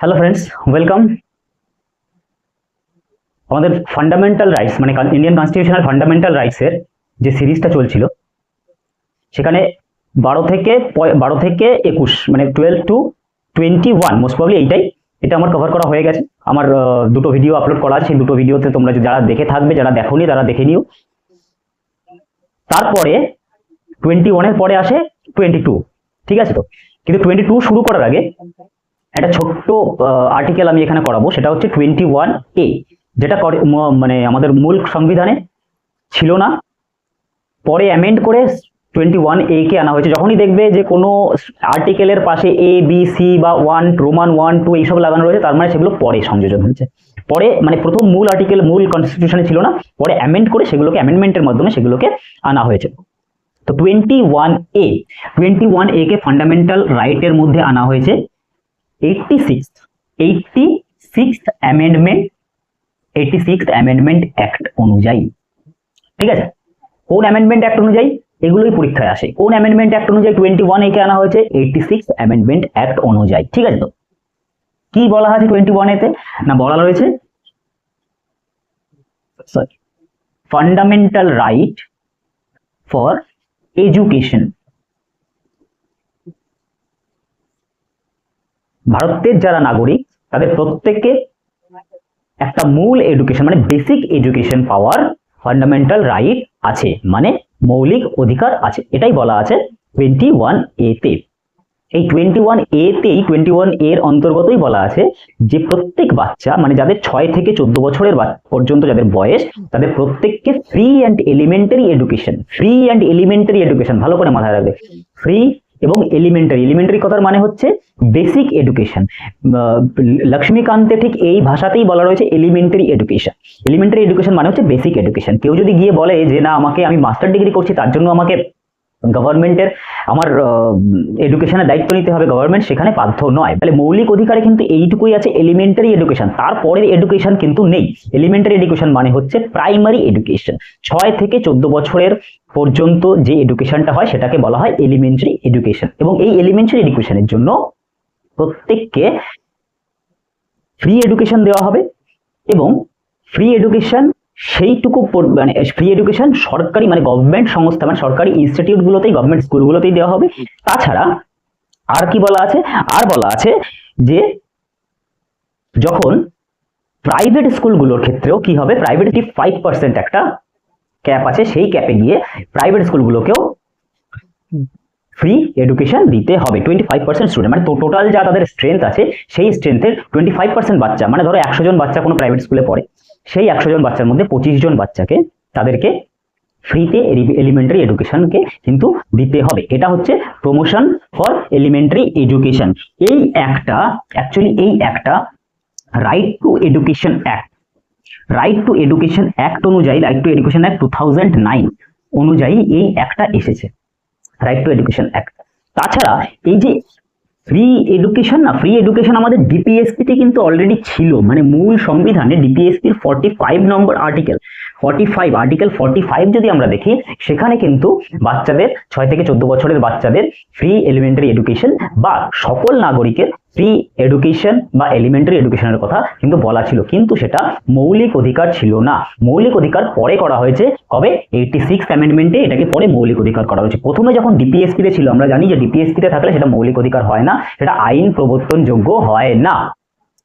Hello friends welcome আমাদের fundamental rights মানে Indian constitutional fundamental রাইটসের যে সিরিজটা চলছিল, সেখানে বারো থেকে বারো থেকে একুশ মানে twelve to twenty one most probably এইটাই। এটা আমার কভার করা হয়ে গেছে। আমার দুটো ভিডিও আপলোড করা আছে। দুটো ভিডিওতে তোমরা যারা দেখে থাকবে, যারা দেখোনি, তারা দেখে নিও। তারপরে টোয়েন্টি ওয়ানের পরে আসে টোয়েন্টি টু ঠিক আছে তো? কিন্তু টোয়েন্টি টু শুরু করার আগে একটা ছোট্ট আর্টিকেল আমি এখানে করাবো। সেটা হচ্ছে টোয়েন্টি ওয়ান এ যেটা মানে আমাদের মূল সংবিধানে ছিল না। পরে অ্যামেন্ড করে টোয়েন্টি ওয়ান এ কে আনা হয়েছে। যখনই দেখবে যে কোনো আর্টিকেলের পাশে এ বি সি বা ওয়ান রোমান ওয়ান টু এইসব লাগানো রয়েছে, তার মানে সেগুলো পরে সংযোজন হয়েছে। পরে মানে প্রথম মূল আর্টিকেল মূল কনস্টিটিউশনে ছিল না, পরে অ্যামেন্ড করে সেগুলোকে অ্যামেন্ডমেন্টের মাধ্যমে সেগুলোকে আনা হয়েছে। তো twenty one A twenty one A K fundamental রাইটের মধ্যে আনা হয়েছে। Eighty six eighty six amendment eighty six amendment act অনুযায়ী। ঠিক আছে? কোন অ্যামেন্ডমেন্ট অ্যাক্ট অনুযায়ী? এগুলোই পরীক্ষায় আসে। কোন অ্যামেন্ডমেন্ট অ্যাক্ট অনুযায়ী টোয়েন্টি ওয়ান একে আনা হয়েছে? এইটটি সিক্স অ্যামেন্ডমেন্ট অ্যাক্ট অনুযায়ী। ঠিক আছে তো? কি বলা আছে টোয়েন্টি ওয়ান এতে? না, বলা রয়েছে? ফান্ডামেন্টাল রাইট ফর এডুকেশন ভারতের যারা নাগরিক, তাদের প্রত্যেককে একটা মূল এডুকেশন মানে বেসিক এডুকেশন পাওয়ার ফান্ডামেন্টাল রাইট আছে। মানে মৌলিক অধিকার আছে, এটাই বলা আছে টোয়েন্টি ওয়ান এতে এই টোয়েন্টি ওয়ান এ এতেই টোয়েন্টি ওয়ানের অন্তর্গতই বলা আছে যে প্রত্যেক বাচ্চা মানে যাদের ছয় থেকে চোদ্দ বছরের পর্যন্ত যাদের বয়স, তাদের প্রত্যেককে free and elementary education free and elementary education ভালো করে মাথায় রাখবে। ফ্রি এবং এলিমেন্টারি এলিমেন্টারি কথার মানে হচ্ছে বেসিক এডুকেশন লক্ষ্মীকান্তে ঠিক এই ভাষাতেই বলা রয়েছে এলিমেন্টারি এডুকেশন এলিমেন্টারি এডুকেশন মানে হচ্ছে বেসিক এডুকেশন কেউ যদি গিয়ে বলে যে, না, আমাকে আমি মাস্টার ডিগ্রি করছি, তার জন্য আমাকে গভর্নমেন্টের আমার এডুকেশনের দায়িত্ব নিতে হবে গভর্নমেন্ট সেখানে বাধ্য নয়। তাহলে মৌলিক অধিকারে কিন্তু এইটুকুই আছে এলিমেন্টারি এডুকেশন তারপরের এডুকেশন কিন্তু নেই। এলিমেন্টারি এডুকেশন মানে হচ্ছে প্রাইমারি এডুকেশন ছয় থেকে চোদ্দ বছরের পর্যন্ত যে এডুকেশনটা হয়, সেটাকে বলা হয় এলিমেন্টারি এডুকেশন এবং এই এলিমেন্টারি এডুকেশনের জন্য প্রত্যেককে ফ্রি এডুকেশন দেওয়া হবে এবং ফ্রি এডুকেশন সেইটুকু মানে ফ্রি এডুকেশন সরকারি মানে গভর্নমেন্ট সংস্থা মানে সরকারি ইনস্টিটিউটগুলোতেই গভর্নমেন্ট স্কুলগুলোতেই দেওয়া হবে। তাছাড়া আর কি বলা আছে? আর বলা আছে যে, যখন প্রাইভেট স্কুলগুলোর ক্ষেত্রেও কি হবে? প্রাইভেট ফাইভ পার্সেন্ট একটা ক্যাপ আছে। সেই ক্যাপে গিয়ে প্রাইভেট স্কুলগুলোকেও ফ্রি এডুকেশন দিতে হবে। টোয়েন্টি ফাইভ পার্সেন্ট স্টুডেন্ট মানে টোটাল যা তাদের স্ট্রেংথ আছে, সেই স্ট্রেংথের টোয়েন্টি ফাইভ পার্সেন্ট বাচ্চা মানে ধরো একশো জন বাচ্চা কোনো প্রাইভেট স্কুলে পড়ে। সেই একশো জন বাচ্চার মধ্যে পঁচিশ জন বাচ্চাকে তাদেরকে ফ্রিতে এলিমেন্টারি এডুকেশনকে কিন্তু দিতে হবে। এটা হচ্ছে প্রমোশন ফর এলিমেন্টারি এডুকেশন এই একটা অ্যাকচুয়ালি এই একটা right to education act right to education act অনুযায়ী right to education act two thousand nine অনুযায়ী এই একটা এসেছে। রাইট টু এডুকেশন অ্যাক্ট তাছাড়া এই যে ফ্রি এডুকেশন না ফ্রি এডুকেশন আমাদের ডিপিএসপিতে কিন্তু অলরেডি ছিল। মানে মূল সংবিধানে ডিপিএসপির ফর্টি ফাইভ নম্বর article forty five article forty five যদি আমরা দেখি, সেখানে কিন্তু বাচ্চাদের ছয় থেকে চোদ্দ বছরের বাচ্চাদের ফ্রি এলিমেন্টারি এডুকেশন বা সকল নাগরিকের ফ্রি এডুকেশন বা এলিমেন্টারি এডুকেশনের কথা কিন্তু বলা ছিল। কিন্তু সেটা মৌলিক অধিকার ছিল না। মৌলিক অধিকার পরে করা হয়েছে। কবে? এইটি সিক্স অ্যামেন্ডমেন্টে এটাকে পরে মৌলিক অধিকার করা হয়েছে। প্রথমে যখন ডিপিএসপিতে ছিল, আমরা জানি যে ডিপিএসপিতে থাকলে সেটা মৌলিক অধিকার হয় না, সেটা আইন প্রবর্তনযোগ্য হয় না।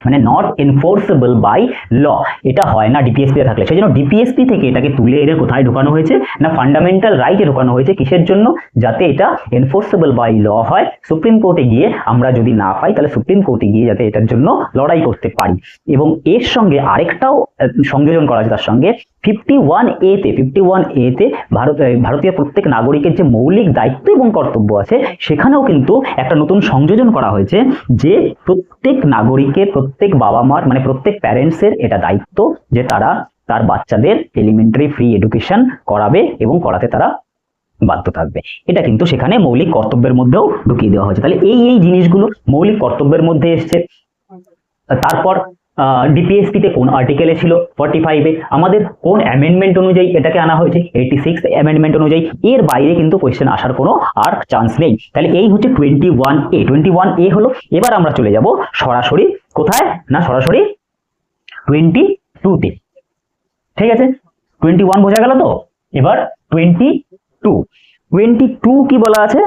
মানে নট এনফোর্সেবল বাই ল এটা হয় না ডিপিএসপি থাকলে। সেই জন্য ডিপিএসপি থেকে এটাকে তুলে এনে কোথায় ঢোকানো হয়েছে না ফান্ডামেন্টাল রাইটে ঢোকানো হয়েছে কিসের জন্য? যাতে এটা এনফোর্সেবল বাই ল হয়। সুপ্রিম কোর্টে গিয়ে আমরা যদি না পাই, তাহলে সুপ্রিম কোর্টে গিয়ে যাতে এটার জন্য লড়াই করতে পারি। এবং এর সঙ্গে আরেকটাও সংযোজন করা আছে তার সঙ্গে। ফিফটি ওয়ান এতে ফিফটি ওয়ান এতে ভারত ভারতীয় প্রত্যেক নাগরিকের যে মৌলিক দায়িত্ব এবং কর্তব্য আছে, সেখানেও কিন্তু একটা নতুন সংযোজন করা হয়েছে যে প্রত্যেক নাগরিকের প্রত্যেক বাবা মার মানে প্রত্যেক প্যারেন্টসের এটা দায়িত্ব যে তারা তার বাচ্চাদের এলিমেন্টারি ফ্রি এডুকেশন করাবে এবং করাতে তারা বাধ্য থাকবে। এটা কিন্তু সেখানে মৌলিক কর্তব্যের মধ্যেও ঢুকিয়ে দেওয়া হয়েছে। তাহলে এই এই জিনিসগুলো মৌলিক কর্তব্যের মধ্যে এসছে। তারপর ডিপিএসপি তে কোন আর্টিকেলে ছিল? ফর্টি ফাইভে আমাদের কোন অ্যামেন্ডমেন্ট অনুযায়ী এটাকে আনা হয়েছে? এইটি সিক্স অ্যামেন্ডমেন্ট অনুযায়ী। এর বাইরে কিন্তু কোয়েশ্চেন আসার কোনো আর চান্স নেই। তাহলে এই হচ্ছে twenty one A twenty one A হলো, এবার আমরা চলে যাব সরাসরি। কোথায়? না, সরাসরি টোয়েন্টি টুতে ঠিক আছে? টোয়েন্টি ওয়ান বোঝা গেল তো? এবার টোয়েন্টি টু টোয়েন্টি টু কি বলা আছে?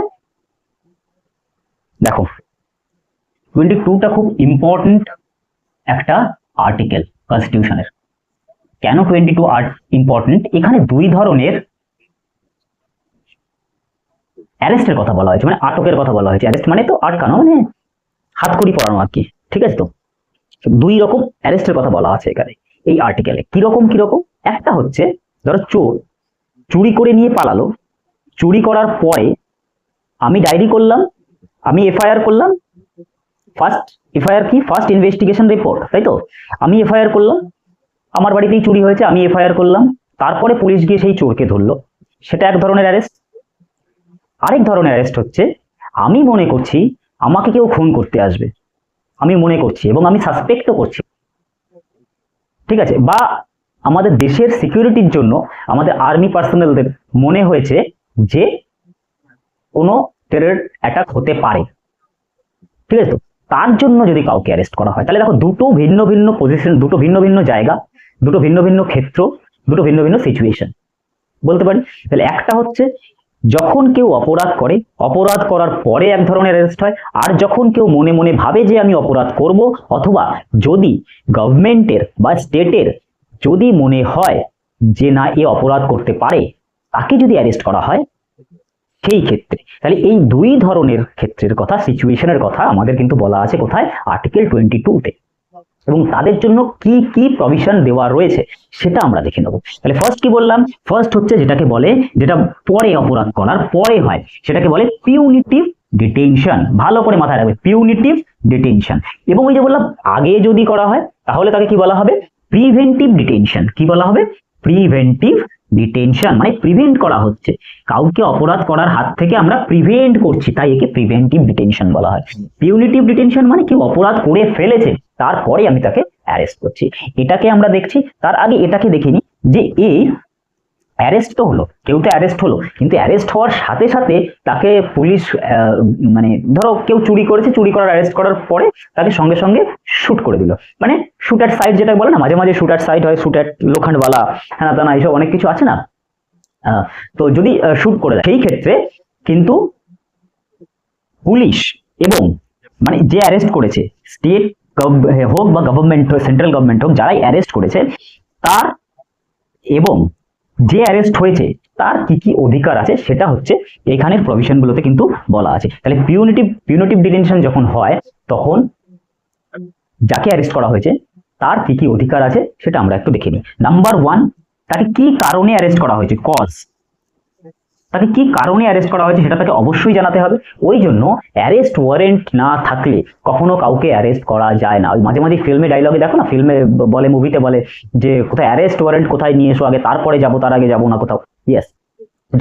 দেখো টোয়েন্টি টুটা খুব ইম্পর্টেন্ট একটা আর্টিকেল কনস্টিটিউশনের কেন টোয়েন্টি টু আর্ট ইম্পর্টেন্ট এখানে দুই ধরনের অ্যারেস্টের কথা বলা হয়েছে মানে আটকের কথা বলা হয়েছে। অ্যারেস্ট মানে তো আটকানো মানে হাতকড়ি পড়ানো আর কি, ঠিক আছে তো? দুই রকম অ্যারেস্টের কথা বলা আছে এখানে, এই আর্টিকেলে কীরকম কীরকম? একটা হচ্ছে, ধরো চোর, চুরি করে নিয়ে পালালো, চুরি করার পরে আমি ডায়েরি করলাম, আমি এফআইআর করলাম ফার্স্ট এফআইআর কি? ফার্স্ট ইনভেস্টিগেশন রিপোর্ট তাই তো? আমি এফআইআর করলাম, আমার বাড়িতেই চুরি হয়েছে, আমি এফআইআর করলাম, তারপরে পুলিশ গিয়ে সেই চোরকে ধরলো। সেটা এক ধরনের অ্যারেস্ট আরেক ধরনের অ্যারেস্ট হচ্ছে, আমি মনে করছি আমাকে কেউ খুন করতে আসবে। আমি মনে করছি এবং আমি সাসপেক্টও করছি। ঠিক আছে? বা আমাদের দেশের সিকিউরিটির জন্য আমাদের আর্মি পার্সোনালদের মনে হয়েছে যে কোনো টেরর অ্যাটাক হতে পারে। ঠিক আছে তো? তার জন্য যদি কাউকে অ্যারেস্ট করা হয়, তাহলে দেখো দুটো ভিন্ন ভিন্ন পজিশন দুটো ভিন্ন ভিন্ন জায়গা, দুটো ভিন্ন ভিন্ন ক্ষেত্র, দুটো ভিন্ন ভিন্ন সিচুয়েশন বলতে পারি? তাহলে একটা হচ্ছে, যখন কেউ অপরাধ করে, অপরাধ করার পরে এক ধরনের অ্যারেস্ট হয়, আর যখন কেউ মনে মনে ভাবে যে আমি অপরাধ করব, অথবা যদি গভর্নমেন্টের বা স্টেটের যদি মনে হয় যে না, এ অপরাধ করতে পারে, তাকে যদি অ্যারেস্ট করা হয় সেই ক্ষেত্রে। তাহলে এই দুই ধরনের ক্ষেত্রের কথা সিচুয়েশনের কথা আমাদের কিন্তু বলা আছে কোথায়? আর্টিকেল টোয়েন্টি টুতে এবং তাদের জন্য কি কি প্রভিশন দেওয়া রয়েছে সেটা আমরা দেখে নেব। তাহলে ফার্স্ট কি বললাম? ফার্স্ট হচ্ছে যেটাকে বলে, যেটা পরে অপরাধ করার পরে হয়, সেটাকে বলে পিউনিটিভ ডিটেনশন ভালো করে মাথায় রাখবে পিউনিটিভ ডিটেনশন এবং ওই যে বললাম, আগে যদি করা হয়, তাহলে তাকে কি বলা হবে? প্রিভেন্টিভ ডিটেনশন কি বলা হবে? প্রিভেন্টিভ ডিটেনশন মানে প্রিভেন্ট করা হচ্ছে। কাউকে অপরাধ করার হাত থেকে আমরা প্রিভেন্ট করছি, তাই একে প্রিভেন্টিভ ডিটেনশন বলা হয়। পিউনিটিভ ডিটেনশন মানে কেউ অপরাধ করে ফেলেছে, তারপরে আমি তাকে অ্যারেস্ট করছি। এটাকে আমরা দেখছি, তার আগে এটাকে দেখিনি যে এই অ্যারেস্ট তো হলো, কেউ তো অ্যারেস্ট হলো, কিন্তু অ্যারেস্ট হওয়ার সাথে সাথে তাকে পুলিশ মানে ধরো কেউ চুরি করেছে, চুরি করার অ্যারেস্ট করার পরে তাকে সঙ্গে সঙ্গে শুট করে দিল। মানে শুটার সাইড যেটা বলে না, মাঝে মাঝে শুটার সাইড হয় শুটার লোখান্ডওয়ালা হ্যাঁ তানা এইসব অনেক কিছু আছে না? তো যদি শ্যুট করে দেয়, সেই ক্ষেত্রে কিন্তু পুলিশ এবং মানে যে অ্যারেস্ট করেছে স্টেট হোক বা গভর্নমেন্ট হোক সেন্ট্রাল গভর্নমেন্ট হোক, যারাই অ্যারেস্ট করেছে, তার এবং যে অ্যারেস্ট হয়েছে, তার কি কি অধিকার আছে সেটা হচ্ছে এখানের প্রভিশনগুলোতে কিন্তু বলা আছে। তাহলে পিউনিটিভ পিউনিটিভ ডিটেনশন যখন হয়, তখন যাকে অ্যারেস্ট করা হয়েছে, তার কি কি অধিকার আছে সেটা আমরা একটু দেখে নিই। নাম্বার ওয়ান তাকে কি কারণে অ্যারেস্ট করা হয়েছে? কজ তাকে কি কারণে অ্যারেস্ট করা হয়েছে সেটা তাকে অবশ্যই জানাতে হবে। ওই জন্য অ্যারেস্ট ওয়ারেন্ট না থাকলে কখনো কাউকে অ্যারেস্ট করা যায় না। ওই মাঝে মাঝে ফিল্মে ডায়লগে দেখো না ফিল্মে বলে মুভিতে বলে যে কোথায় অ্যারেস্ট ওয়ারেন্ট কোথায় নিয়ে এসো আগে, তারপরে যাব, তার আগে যাব না কোথাও। ইয়েস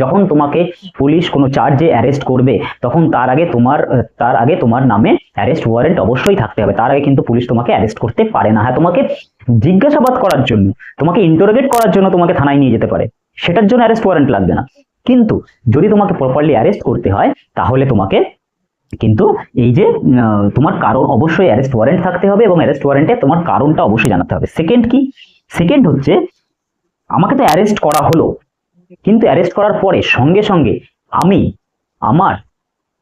যখন তোমাকে পুলিশ কোনো চার্জে অ্যারেস্ট করবে, তখন তার আগে তোমার, তার আগে তোমার নামে অ্যারেস্ট ওয়ারেন্ট অবশ্যই থাকতে হবে। তার আগে কিন্তু পুলিশ তোমাকে অ্যারেস্ট করতে পারে না। হ্যাঁ তোমাকে জিজ্ঞাসাবাদ করার জন্য, তোমাকে ইন্টারোগেট করার জন্য তোমাকে থানায় নিয়ে যেতে পারে। সেটার জন্য অ্যারেস্ট ওয়ারেন্ট লাগবে না। কিন্তু যদি তোমাকে প্রপারলি অ্যারেস্ট করতে হয়, তাহলে তোমাকে কিন্তু এই যে তোমার কারণ অবশ্যই অ্যারেস্ট ওয়ারেন্ট থাকতে হবে এবং অ্যারেস্ট ওয়ারেন্টে তোমার কারণটা অবশ্যই জানাতে হবে। সেকেন্ড কি? সেকেন্ড হচ্ছে, আমাকে তো অ্যারেস্ট করা হলো, কিন্তু অ্যারেস্ট করার পরে সঙ্গে সঙ্গে আমি, আমার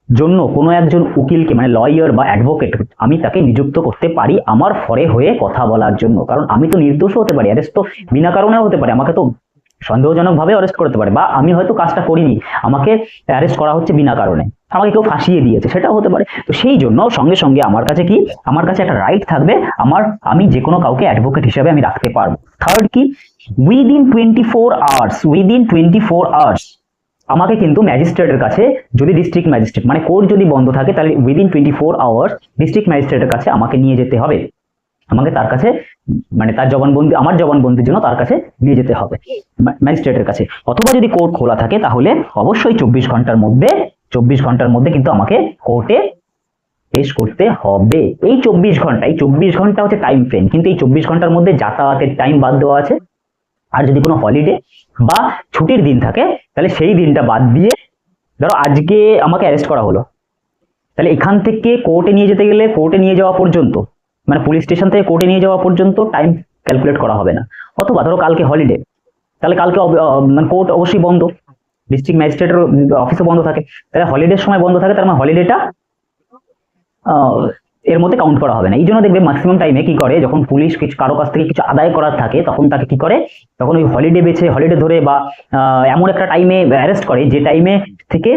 জন্য কোনো একজন উকিলকে মানে লয়ার বা অ্যাডভোকেট আমি তাকে নিযুক্ত করতে পারি আমার ফরে হয়ে কথা বলার জন্য। কারণ আমি তো নির্দোষও হতে পারি অ্যারেস্ট তো বিনা কারণেও হতে পারে, আমাকে তো সন্দেহজনকভাবে অ্যারেস্ট করতে পারে বা আমি হয়তো কাজটা করিনি, আমাকে অ্যারেস্ট করা হচ্ছে বিনা কারণে, আমাকে কেউ ফাঁসিয়ে দিয়েছে, সেটাও হতে পারে। তো সেই জন্য সঙ্গে সঙ্গে আমার কাছে কি, আমার কাছে একটা রাইট থাকবে, আমার, আমি যে কোনো কাউকে অ্যাডভোকেট হিসেবে আমি রাখতে পারব। থার্ড কি within twenty four hours within twenty four hours আমাকে কিন্তু ম্যাজিস্ট্রেটের কাছে, যদি ডিস্ট্রিক্ট ম্যাজিস্ট্রেট মানে কোর্ট যদি বন্ধ থাকে, তাহলে within twenty four hours district ম্যাজিস্ট্রেটের কাছে আমাকে নিয়ে যেতে হবে। আমাকে তার কাছে মানে তার জবানবন্দি আমার জবানবন্দির জন্য তার কাছে নিয়ে যেতে হবে ম্যাজিস্ট্রেটের কাছে। অথবা যদি কোর্ট খোলা থাকে তাহলে অবশ্যই চব্বিশ ঘণ্টার মধ্যে, চব্বিশ ঘণ্টার মধ্যে কিন্তু আমাকে কোর্টে পেশ করতে হবে। এই চব্বিশ ঘণ্টা, এই চব্বিশ ঘণ্টা হচ্ছে টাইম ফ্রেম কিন্তু এই চব্বিশ ঘণ্টার মধ্যে যাতায়াতের টাইম বাদ দেওয়া আছে। আর যদি কোনো হলিডে বা ছুটির দিন থাকে, তাহলে সেই দিনটা বাদ দিয়ে, ধরো আজকে আমাকে অ্যারেস্ট করা হলো, তাহলে এখান থেকে কোর্টে নিয়ে যেতে গেলে কোর্টে নিয়ে যাওয়া পর্যন্ত মানে পুলিশ স্টেশন থেকে কোর্টে নিয়ে যাওয়া পর্যন্ত টাইম ক্যালকুলেট করা হবে না। অথবা ধরো কালকে হলিডে তাহলে কালকে মানে কোর্ট অবশ্যই বন্ধ। ডিস্ট্রিক্ট ম্যাজিস্ট্রেটের অফিসও বন্ধ থাকে। তাহলে হলিডের সময় বন্ধ থাকে, তার মানে হলিডেটা এর মধ্যে কাউন্ট করা হবে না। এই জন্য দেখবে ম্যাক্সিমাম টাইমে কি করে, যখন পুলিশ কিছু, কারও কাছ থেকে কিছু আদায় করার থাকে, তখন তাকে কি করে তখন ওই হলিডে বেছে হলিডে ধরে বা এমন একটা টাইমে অ্যারেস্ট করে, যে টাইমে থেকে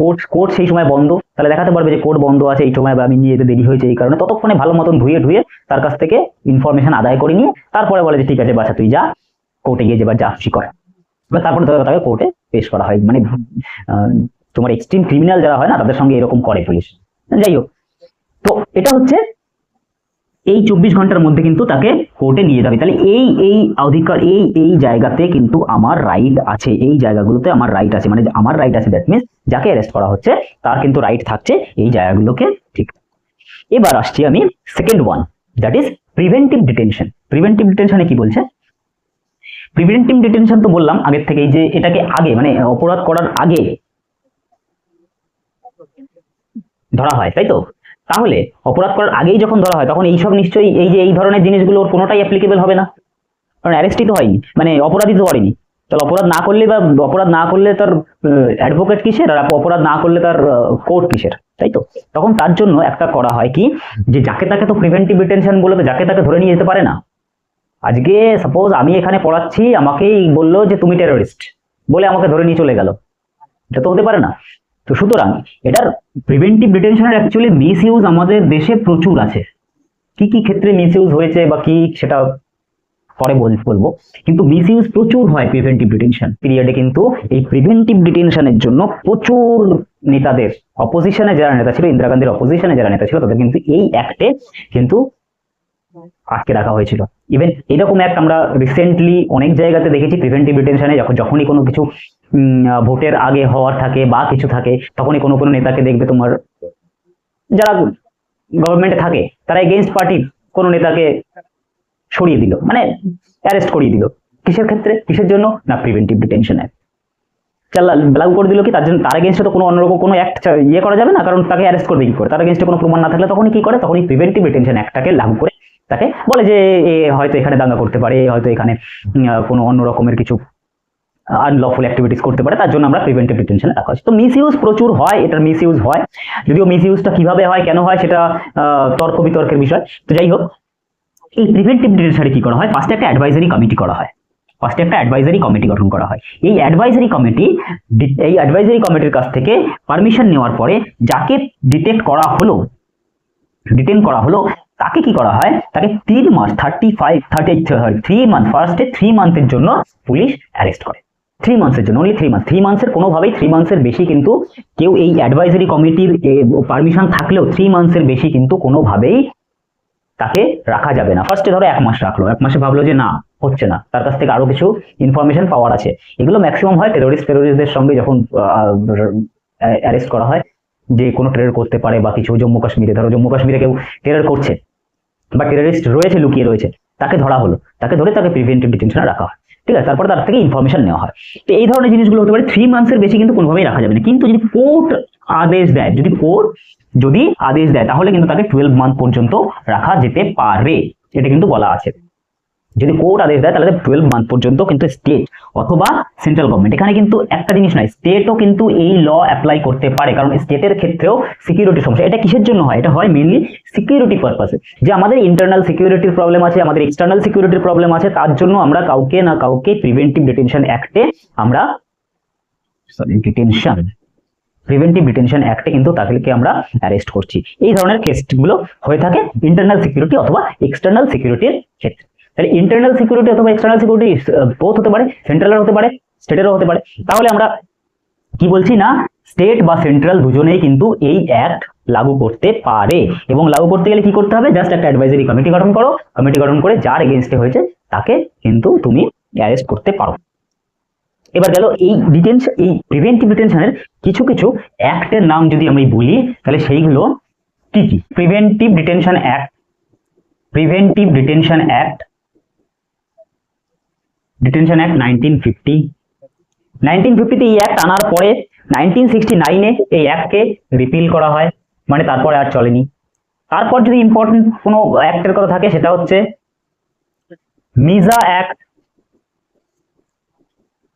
কোর্ট কোর্ট সেই সময় বন্ধ। তাহলে দেখাতে পারবে যে কোর্ট বন্ধ আছে, এই সময় বা আমি নিয়ে যেতে দেরি হয়েছে এই কারণে। ততক্ষণে ভালো মতন ধুয়ে ধুয়ে তার কাছ থেকে ইনফরমেশন আদায় করে নিয়ে তারপরে বলে যে, ঠিক আছে বাচ্চা তুই যা কোর্টে গিয়ে যেবার যা খুশি কর। তারপরে তাকে কোর্টে পেশ করা হয়। মানে তোমার এক্সট্রিম ক্রিমিনাল যারা হয় না, তাদের সঙ্গে এরকম করে পুলিশ। যাই হোক। তো এটা হচ্ছে এই চব্বিশ ঘণ্টার মধ্যে কিন্তু তাকে কোর্টে নিয়ে যাবে। তাহলে এই এই অধিকার, এই এই জায়গাতে কিন্তু আমার রাইট আছে। এই জায়গাগুলোতে আমার রাইট আছে। মানে আমার রাইট আছে দ্যাট মিনস যাকে অ্যারেস্ট করা হচ্ছে, তার কিন্তু রাইট থাকছে এই জায়গাগুলোকে ঠিক। এবার আসছি আমি second one that is preventive detention preventive ডিটেনশনে কি বলছে? প্রিভেন্টিভ ডিটেনশন তো বললাম আগের থেকেই যে এটাকে আগে মানে অপরাধ করার আগে ধরা হয়, তাই তো? তাহলে অপরাধ করার আগেই যখন ধরা হয়, তখন এইসব নিশ্চয়ই এই যে এই ধরনের জিনিসগুলো ওর কোনোটাই অ্যাপ্লিকেবল হবে না। কারণ অ্যারেস্টই তো হয়নি মানে অপরাধী তো করেনি। তাহলে অপরাধ না করলে বা অপরাধ না করলে তার অ্যাডভোকেট কিসের? আর অপরাধ না করলে তার কোর্ট কিসের? তাই তো? তখন তার জন্য একটা করা হয় কি, যে যাকে তাকে তো প্রিভেন্টিভ ডিটেনশন বলে তো যাকে তাকে ধরে নিয়ে যেতে পারে না। আজকে সাপোজ আমি এখানে পড়াচ্ছি, আমাকেই বলল যে তুমি টেরোরিস্ট বলে আমাকে ধরে নিয়ে চলে গেল। এটা তো হতে পারে না। তো সুতরাং এটার প্রিভেন্টিভ ডিটেনশনের অ্যাকচুয়ালি মিস ইউজ আমাদের দেশে প্রচুর আছে। কি কি ক্ষেত্রে মিস ইউজ হয়েছে বা কি সেটা পরে বল- বলব। কিন্তু মিস ইউজ প্রচুর হয় প্রিভেন্টিভ ডিটেনশন পিরিয়ডে কিন্তু এই প্রিভেন্টিভ ডিটেনশনের জন্য প্রচুর নেতাদের অপোজিশনে যারা নেতা ছিল, ইন্দিরা গান্ধীর অপোজিশনে যারা নেতা ছিল, তাদের কিন্তু এই অ্যাক্টে কিন্তু আটকে রাখা হয়েছিল। ইভেন এরকম অ্যাক্ট আমরা রিসেন্টলি অনেক জায়গাতে দেখেছি প্রিভেন্টিভ ডিটেনশনে যখন, যখনই কোনো কিছু ভোটের আগে হওয়ার থাকে বা কিছু থাকে, তখনই কোনো কোনো নেতাকে দেখবে তোমার যারা গভর্নমেন্টে থাকে, তারা এগেনস্ট পার্টির কোনো নেতাকে সরিয়ে দিল মানে অ্যারেস্ট করিয়ে দিল। কিসের ক্ষেত্রে? কিসের জন্য? না প্রিভেন্টিভ ডিটেনশন অ্যাক্ট লাগু করে দিল কি? তার জন্য তার এগেনস্টে তো কোনো অন্যরকম কোনো অ্যাক্ট ইয়ে করা যাবে না, কারণ তাকে অ্যারেস্ট করবে কি করে। তার এগেনস্টে কোনো প্রমাণ না থাকলে তখনই কি করে? তখনই প্রিভেন্টিভ ডিটেনশন অ্যাক্টটাকে লাগু করে তাকে বলে যে হয়তো এখানে দাঙ্গা করতে পারে হয়তো এখানে কোনো অন্য রকমের কিছু আনলফুল অ্যাক্টিভিটিস করতে পারে, তার জন্য আমরা প্রিভেন্টিভ ডিটেনশন রাখা হচ্ছে তো মিস ইউজ প্রচুর হয়, এটার মিস ইউজ হয়। যদিও মিস ইউজটা কীভাবে হয়, কেন হয়, সেটা তর্ক বিতর্কের বিষয়। তো যাই হোক, এই প্রিভেন্টিভ ডিটেনশনে কি করা হয়? ফার্স্টে একটা অ্যাডভাইজারি কমিটি করা হয়। ফার্স্টে একটা অ্যাডভাইজারি কমিটি গঠন করা হয়। এই অ্যাডভাইজারি কমিটি এই অ্যাডভাইজারি কমিটির কাছ থেকে পারমিশন নেওয়ার পরে যাকে ডিটেক্ট করা হলো ডিটেন করা হলো, তাকে কি করা হয়? তাকে তিন মাস thirty five thirty three month ফার্স্টে থ্রি মান্থের জন্য পুলিশ অ্যারেস্ট করে। থ্রি মান্থসের জন্য অনলি থ্রি মান্থ থ্রি মান্থসের কোনোভাবেই থ্রি মান্থসের বেশি কিন্তু কেউ এই অ্যাডভাইজারি কমিটির পারমিশন থাকলেও থ্রি মান্থসের বেশি কিন্তু কোনোভাবেই তাকে রাখা যাবে না। ফার্স্টে ধরো এক মাস রাখল, এক মাসে ভাবলো যে না, হচ্ছে না। তার কাছ থেকে আরও কিছু ইনফরমেশন পাওয়ার আছে। এগুলো ম্যাক্সিমাম হয় টেরোরিস্ট টেরোরিস্টদের সঙ্গে যখন অ্যারেস্ট করা হয়, যে কোনো টেরর করতে পারে বা কিছু জম্মু কাশ্মীরে। ধরো জম্মু কাশ্মীরে কেউ টেরর করছে, বা টেররিস্ট রয়েছে, লুকিয়ে রয়েছে, তাকে ধরা হলো। তাকে ধরে তাকে প্রিভেন্টিভ ডিটেনশনে রাখা হয়। ঠিক আছে, তারপরে তার থেকে ইনফরমেশন নেওয়া হয়। তো এই ধরনের জিনিসগুলো হতে পারে থ্রি মান্থসের বেশি কিন্তু কোনোভাবেই রাখা যাবে না। কিন্তু যদি কোর্ট আদেশ দেয়, যদি কোর্ট যদি আদেশ দেয়, তাহলে কিন্তু তাকে টুয়েলভ মান্থ পর্যন্ত রাখা যেতে পারে, এটা কিন্তু বলা আছে। যদি কোর্ট আদেশ দেয়, তাহলে টুয়েলভ মান্থ পর্যন্ত কিন্তু স্টেট অথবা সেন্ট্রাল গভর্নমেন্ট এখানে কিন্তু একটা জিনিস নয় স্টেটও কিন্তু এই ল অ্যাপ্লাই করতে পারে, কারণ স্টেটের ক্ষেত্রেও সিকিউরিটি সমস্যা। এটা কিসের জন্য হয়? এটা হয় মেনলি সিকিউরিটি পারপাসে যে আমাদের ইন্টারনাল সিকিউরিটির প্রবলেম আছে, আমাদের এক্সটার্নাল সিকিউরিটির প্রবলেম আছে, তার জন্য আমরা কাউকে না কাউকে প্রিভেন্টিভ ডিটেনশন অ্যাক্টে আমরা সরি ডিটেনশন প্রিভেন্টিভ ডিটেনশন অ্যাক্টে কিন্তু তাদেরকে আমরা অ্যারেস্ট করছি। এই ধরনের কেসগুলো হয়ে থাকে ইন্টারনাল সিকিউরিটি অথবা এক্সটার্নাল সিকিউরিটির ক্ষেত্রে। তাহলে ইন্টারনাল সিকিউরিটি অথবা এক্সটার্নাল সিকিউরিটি বোথ হতে পারে সেন্ট্রালের হতে পারে স্টেটেরও হতে পারে। তাহলে আমরা কি বলছি না স্টেট বা সেন্ট্রাল দুজনেই কিন্তু এই অ্যাক্ট লাগু করতে পারে। এবং লাগু করতে গেলে কি করতে হবে? জাস্ট একটা অ্যাডভাইজারি কমিটি গঠন করো। কমিটি গঠন করে যার এগেনস্টে হয়েছে, তাকে কিন্তু তুমি অ্যারেস্ট করতে পারো। এবার গেল এই ডিটেনশন এই প্রিভেন্টিভ ডিটেনশনের কিছু কিছু অ্যাক্টের নাম যদি আমি বলি, তাহলে সেইগুলো কি কি? Preventive detention act preventive detention act detention act nineteen fifty nineteen ফিফটিতে এই অ্যাক্ট আনার পরে নাইনটিন সিক্সটি নাইনে এই অ্যাক্টকে রিপিল করা হয়। মানে তারপরে আর চলেনি। তারপর যদি ইম্পর্টেন্ট কোনো অ্যাক্টের কথা থাকে, সেটা হচ্ছে মিজা অ্যাক্ট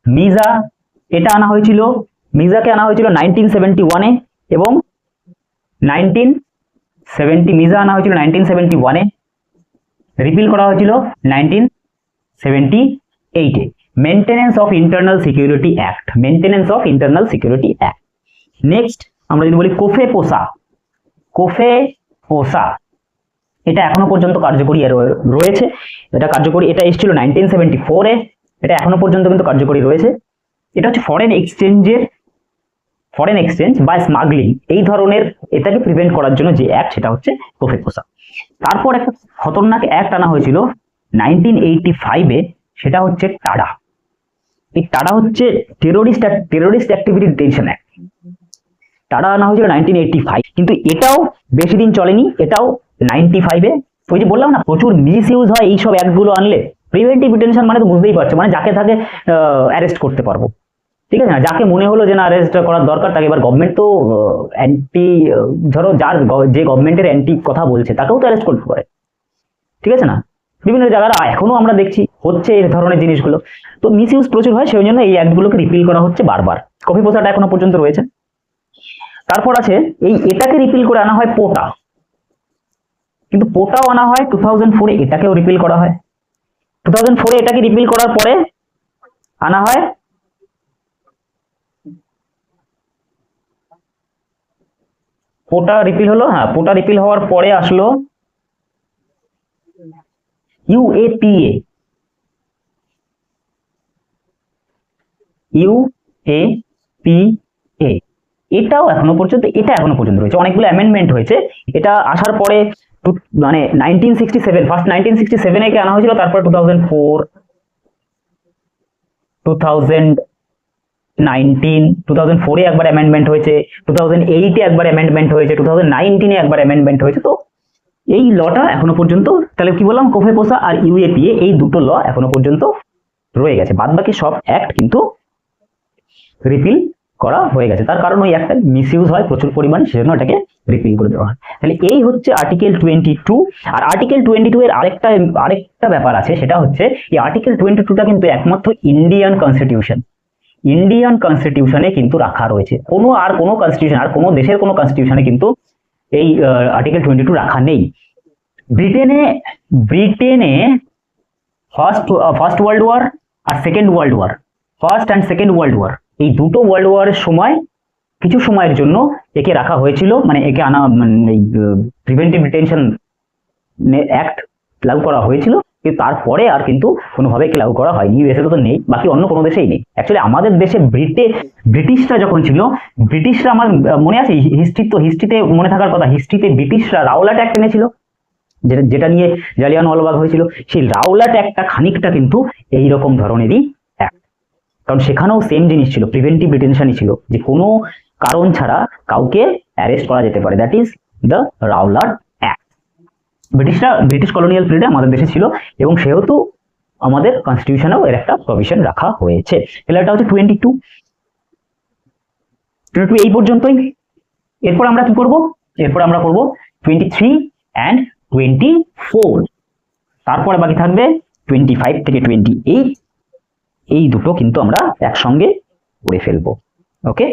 মিজা, এটা আনা হয়েছিল, মিজাকে আনা হয়েছিল নাইনটিন সেভেন্টি ওয়ানে এবং নাইনটিন সেভেন্টি মিজা আনা হয়েছিল নাইনটিন সেভেন্টি ওয়ানে রিপিল করা হয়েছিল নাইনটিন সেভেন্টি এইটে maintenance of internal security act maintenance of internal security act next আমরা যদি বলি কোফে পোসা কোফে পোসা, এটা এখনও পর্যন্ত কার্যকরী রয়েছে। এটা কার্যকরী, এটা এসেছিল নাইনটিন সেভেন্টি ফোরে এটা এখনও পর্যন্ত কিন্তু কার্যকরী রয়েছে। এটা হচ্ছে ফরেন এক্সচেঞ্জের ফরেন এক্সচেঞ্জ বা স্মাগলিং এই ধরনের এটাকে প্রিভেন্ট করার জন্য যে অ্যাক্ট সেটা হচ্ছে কোফে পোসা। তারপর একটা খতরনাক অ্যাক্ট আনা হয়েছিল নাইনটিন এইটি ফাইভে সেটা হচ্ছে টাডা এই টাডা হচ্ছে terrorist terrorist activity detention act TADA আনা হয়েছিল নাইনটিন এইটি ফাইভ কিন্তু এটাও বেশি দিন চলেনি, এটাও নাইনটি ফাইভে ওই যে বললাম না, প্রচুর মিস ইউজ হয় এইসব অ্যাক্টগুলো আনলে। প্রিভেন্টিভ ডিটেনশন মানে তো বুঝতেই পারছ মানে যাকে তাকে অ্যারেস্ট করতে পারব। ঠিক আছে না? যাকে মনে হলো যে না অ্যারেস্ট করার দরকার, তাকে এবার গভর্নমেন্ট তো অ্যান্টি ধরো যার যে গভর্নমেন্টের অ্যান্টি কথা বলছে, তাকেও তো অ্যারেস্ট করতে পারে। ঠিক আছে না? বিভিন্ন জায়গায় এখনও আমরা দেখছি, হচ্ছে এই ধরনের জিনিসগুলো। তো মিস ইউজ প্রচুর হয়, সেই জন্য এই অ্যাক্টগুলোকে রিপিল করা হচ্ছে বারবার। কফি পোসাটা এখনও পর্যন্ত রয়েছে। তারপর আছে, এই এটাকে রিপিল করে আনা হয় পোটা। কিন্তু পোটাও আনা হয় টু থাউজেন্ড ফোরে এটাকেও রিপিল করা হয়। টু থাউজেন্ড ফোরে এটাকে রিপিল করার পরে আনা হয় পোটা রিপিল হলো হ্যাঁ পোটা রিপিল হওয়ার পরে আসলো ইউএপিএ ইউএপিএ এটাও এখনও পর্যন্ত, এটা এখনও পর্যন্ত রয়েছে। অনেকগুলো অ্যামেন্ডমেন্ট হয়েছে। এটা আসার পরে মানে nineteen sixty seven first nineteen sixty সেভেনে কে আনা হয়েছিল, তারপর two thousand four two thousand nineteen two thousand ফোরে একবার অ্যামেন্ডমেন্ট হয়েছে টু থাউজেন্ড এইটে একবার অ্যামেন্ডমেন্ট হয়েছে টু থাউজেন্ড নাইনটিনে একবার অ্যামেন্ডমেন্ট হয়েছে। তো এই লটা এখনও পর্যন্ত, তাহলে কি বললাম, কোফে পোসা আর ইউএপিএ এই দুটো ল এখনও পর্যন্ত রয়ে গেছে। বাদ বাকি সব অ্যাক্ট কিন্তু রিপিল করা হয়ে গেছে। তার কারণ ওই একটা মিসইউজ হয় প্রচুর পরিমাণে, সেজন্য এটাকে রিপিল করে দেওয়া হয়। তাহলে এই হচ্ছে আর্টিকেল টোয়েন্টি টু আর আর্টিকেল টোয়েন্টি টু এর আরেকটা আরেকটা ব্যাপার আছে, সেটা হচ্ছে এই আর্টিকেল টোয়েন্টি টুটা কিন্তু একমাত্র ইন্ডিয়ান কনস্টিটিউশন ইন্ডিয়ান কনস্টিটিউশনে কিন্তু রাখা রয়েছে। কোনো আর কোনো কনস্টিটিউশন আর কোনো দেশের কোনো কনস্টিটিউশনে কিন্তু এই আর্টিকেল টোয়েন্টি টু রাখা নেই। ব্রিটেনে ব্রিটেনে first first world war R second world war first and second world war এই দুটো ওয়ার্ল্ড ওয়ারের সময়, কিছু সময়ের জন্য একে রাখা হয়েছিল মানে একে আনা মানে প্রিভেন্টিভ ডিটেনশন অ্যাক্ট লাগু করা হয়েছিল। কিন্তু তারপরে আর কিন্তু কোনোভাবে একে লাগু করা হয়নি। ইউএসএ তো নেই, বাকি অন্য কোনো দেশেই নেই। অ্যাকচুয়ালি আমাদের দেশে ব্রিটে, ব্রিটিশরা যখন ছিল, ব্রিটিশরা আমার মনে আছে? হিস্ট্রি তো, হিস্ট্রিতে মনে থাকার কথা। হিস্ট্রিতে ব্রিটিশরা রাওলাট অ্যাক্ট এনেছিল, যেটা যেটা নিয়ে জালিয়ান ওয়ালবাগ হয়েছিল। সেই রাওলাট একটা খানিকটা কিন্তু এই রকম ধরনেরই অ্যাক্ট কারণ সেখানেও সেম জিনিস ছিল প্রিভেন্টিভ ডিটেনশনই ছিল, যে কোনো কারণ ছাড়া কাউকে অ্যারেস্ট করা যেতে পারে। দ্যাট ইজ দ্য রাওলাট ব্রিটিশরা, ব্রিটিশ কলোনিয়াল পিরিয়ডে আমাদের দেশে ছিল এবং সেহেতু আমাদের কনস্টিটিউশনেও এর একটা প্রভিশন রাখা হয়েছে। তাহলে এটা হচ্ছে টোয়েন্টি টু টোয়েন্টি টু এই পর্যন্তই। এরপর আমরা কি করব? এরপর আমরা করব twenty three and twenty four তারপরে বাকি থাকবে টোয়েন্টি ফাইভ থেকে টোয়েন্টি এইট এই দুটো কিন্তু আমরা একসঙ্গে করে ফেলব। ওকে